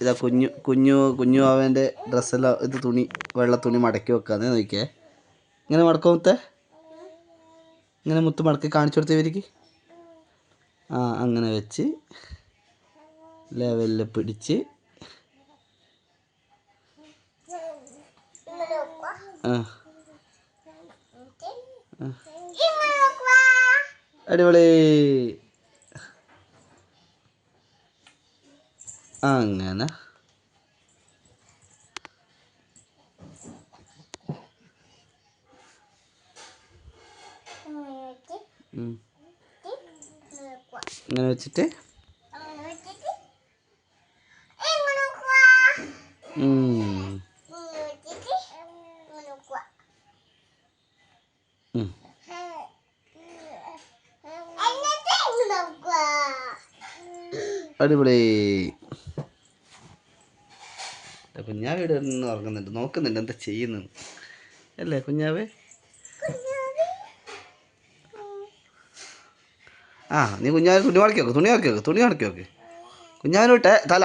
ഇതാ കുഞ്ഞു കുഞ്ഞു കുഞ്ഞു അവന്റെ ഡ്രസ്സെല്ലാം ഇത് തുണി വെള്ള തുണി മടക്കി വെക്കാന്ന് നോക്കിയേ. ഇങ്ങനെ മടക്കോ മുത്തേ? ഇങ്ങനെ മുത്ത് മടക്കി കാണിച്ചു കൊടുത്തേ ഇവർക്ക്? ആ അങ്ങനെ വെച്ച് ലെവലിൽ പിടിച്ച്. അടിപൊളി. അങ്ങനെ. ഇങ്ങനെ വെച്ചിട്ട്? അങ്ങനെ വെച്ചിട്ട് ഇങ്ങനെ നോക്കുക ഉം. ഇങ്ങനെ വെച്ചിട്ട് ഇങ്ങനെ നോക്കുക ഉം. എന്നിട്ട് ഇങ്ങനെ നോക്കുക അടിപൊളി കുഞ്ഞാവ് ഇവിടെ നിന്ന് ഉറങ്ങുന്നുണ്ട്. നോക്കുന്നുണ്ട് എന്താ ചെയ്യുന്നത്. അല്ലേ കുഞ്ഞാവ്? ആ നീ കുഞ്ഞാവ് തുണി മടക്കി വെക്ക് തുണി മടക്കി വെക്ക് തുണി മടക്കി വെക്ക്. കുഞ്ഞാവിന് വിട്ടെ തല.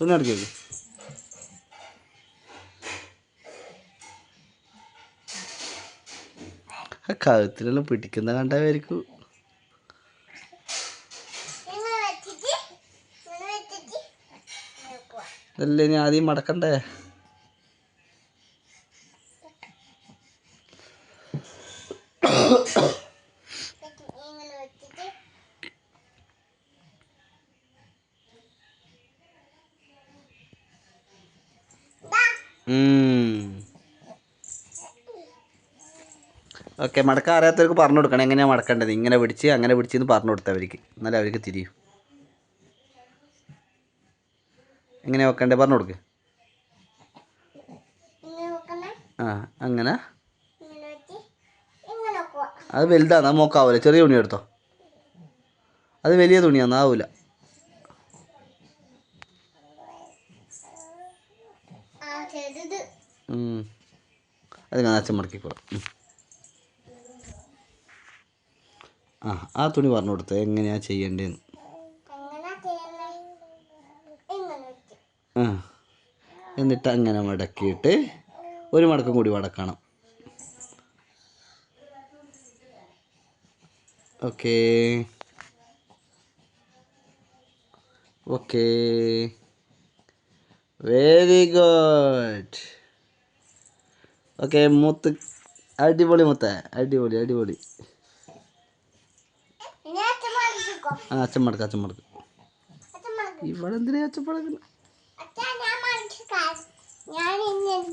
തുണി മടക്കി വെക്ക്. ആ കഴുത്തിലെല്ലാം പിടിക്കുന്ന കണ്ടായിരിക്കും ഇങ്ങനെ വെച്ചിട്ട് ഇങ്ങനെ വെച്ചിട്ട് ഇങ്ങനെ അതല്ലേ ഇനി ആദ്യം മടക്കണ്ടേ? ഓക്കെ മടക്കാൻ അറിയാത്തവർക്ക് പറഞ്ഞു കൊടുക്കണം എങ്ങനെയാണ് മടക്കേണ്ടത്? ഇങ്ങനെ പിടിച്ച് അങ്ങനെ പിടിച്ചെന്ന് പറഞ്ഞു കൊടുത്തവർക്ക് എന്നാലേ അവർക്ക് തിരിയും. എങ്ങനെയാണ് വെക്കണ്ടേ? പറഞ്ഞു കൊടുക്ക്. ആ അങ്ങനെ. അത് വലുതാണ് മോക്കാവൂല. ചെറിയ തുണി എടുത്തോ. അത് വലിയ തുണിയാണ് ആവൂല. അത് ഞാൻ അച്ഛൻ മടക്കിക്കോളാം ആ ആ തുണി പറഞ്ഞു കൊടുത്തത് എങ്ങനെയാണ് ചെയ്യേണ്ടതെന്ന് എങ്ങനെ ചെയ്യുന്നേ ഇങ്ങനെ വെച്ച് ആ. എന്നിട്ട് അങ്ങനെ മടക്കിയിട്ട് ഒരു മടക്കം കൂടി മടക്കണം. Okay. Okay. Very good. Okay മുത്ത് അടിപൊളി മുത്ത അടിപൊളി അടിപൊളി. ആ അച്ഛൻ മടക്ക അച്ഛൻ മടിക്കും. ഇവിടെ എന്തിനാ അച്ഛൻ മടക്കുന്നത് Nyari.